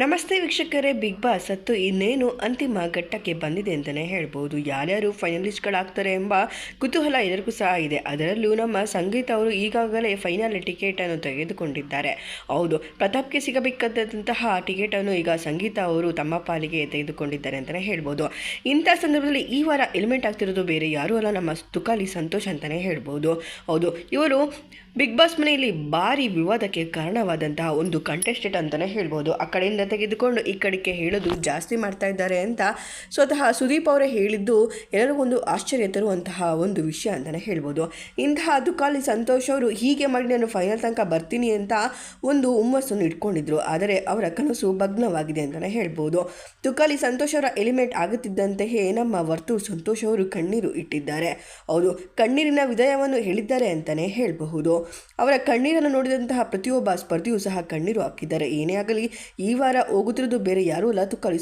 ನಮಸ್ತೆ ವೀಕ್ಷಕರೇ big boss ಹತ್ತು ಇನ್ನೇನು ಅಂತಿಮ ಘಟ್ಟಕ್ಕೆ ಬಂದಿದೆ ಅಂತಲೇ ಹೇಳ್ಬೋದು. ಯಾರ್ಯಾರು ಫೈನಲಿಸ್ಟ್ಗಳಾಗ್ತಾರೆ ಎಂಬ ಕುತೂಹಲ ಎಲ್ಲರಿಗೂ ಸಹ ಇದೆ. ಅದರಲ್ಲೂ ನಮ್ಮ ಸಂಗೀತ ಅವರು ಈಗಾಗಲೇ ಫೈನಲ್ ಟಿಕೆಟನ್ನು ತೆಗೆದುಕೊಂಡಿದ್ದಾರೆ. ಹೌದು, ಪ್ರತಾಪ್ಗೆ ಸಿಗಬೇಕಾದಂತಹ ಟಿಕೆಟನ್ನು ಈಗ ಸಂಗೀತ ಅವರು ತಮ್ಮ ಪಾಲಿಗೆ ತೆಗೆದುಕೊಂಡಿದ್ದಾರೆ ಅಂತಲೇ ಹೇಳ್ಬೋದು. ಇಂಥ ಸಂದರ್ಭದಲ್ಲಿ ಈ ವಾರ ಎಲಿಮೆಂಟ್ ಆಗ್ತಿರೋದು ಬೇರೆ, ಯಾರೂ ಅಲ್ಲ ನಮ್ಮ ತುಕಾಲಿ ಸಂತೋಷ್ ಅಂತಲೇ ಹೇಳ್ಬೋದು. ಹೌದು, ಇವರು ಬಿಗ್ ಬಾಸ್ ಮನೆಯಲ್ಲಿ ಭಾರಿ ವಿವಾದಕ್ಕೆ ಕಾರಣವಾದಂತಹ ಒಂದು ಕಂಟೆಸ್ಟೆಂಟ್ ಅಂತಲೇ ಹೇಳ್ಬೋದು. ಆ ಕಡೆಯಿಂದ ತೆಗೆದುಕೊಂಡು ಈ ಕಡೆಗೆ ಹೇಳೋದು ಜಾಸ್ತಿ ಮಾಡ್ತಾ ಇದ್ದಾರೆ ಅಂತ ಸ್ವತಃ ಸುದೀಪ್ ಅವರೇ ಹೇಳಿದ್ದು ಎಲ್ಲರಿಗೊಂದು ಆಶ್ಚರ್ಯ ತರುವಂತಹ ಒಂದು ವಿಷಯ ಅಂತಲೇ ಹೇಳ್ಬೋದು. ಇಂತಹ ತುಕಾಲಿ ಸಂತೋಷ್ ಅವರು ಹೀಗೆ ಮಾಡಿ ನಾನು ಫೈನಲ್ ತನಕ ಬರ್ತೀನಿ ಅಂತ ಒಂದು ಹುಮ್ಮಸ್ಸನ್ನು ಇಟ್ಕೊಂಡಿದ್ರು. ಆದರೆ ಅವರ ಕನಸು ಭಗ್ನವಾಗಿದೆ ಅಂತಲೇ ಹೇಳ್ಬೋದು. ತುಕಾಲಿ ಸಂತೋಷ್ ಅವರ ಎಲಿಮೆಂಟ್ ಆಗುತ್ತಿದ್ದಂತೆಯೇ ನಮ್ಮ ವರ್ತೂರ್ ಸಂತೋಷ್ ಅವರು ಕಣ್ಣೀರು ಇಟ್ಟಿದ್ದಾರೆ. ಅವರು ಕಣ್ಣೀರಿನ ವಿದಯವನ್ನು ಹೇಳಿದ್ದಾರೆ ಅಂತಲೇ ಹೇಳಬಹುದು. ಅವರ ಕಣ್ಣೀರನ್ನು ನೋಡಿದಂತಹ ಪ್ರತಿಯೊಬ್ಬ ಸ್ಪರ್ಧಿಯೂ ಸಹ ಕಣ್ಣೀರು ಹಾಕಿದ್ದಾರೆ. ಏನೇ ಆಗಲಿ, ಈ ಹೋಗುತ್ತಿರೋದು ಬೇರೆ ಯಾರೂ ಅಲ್ಲ. ತುಕಾಲಿ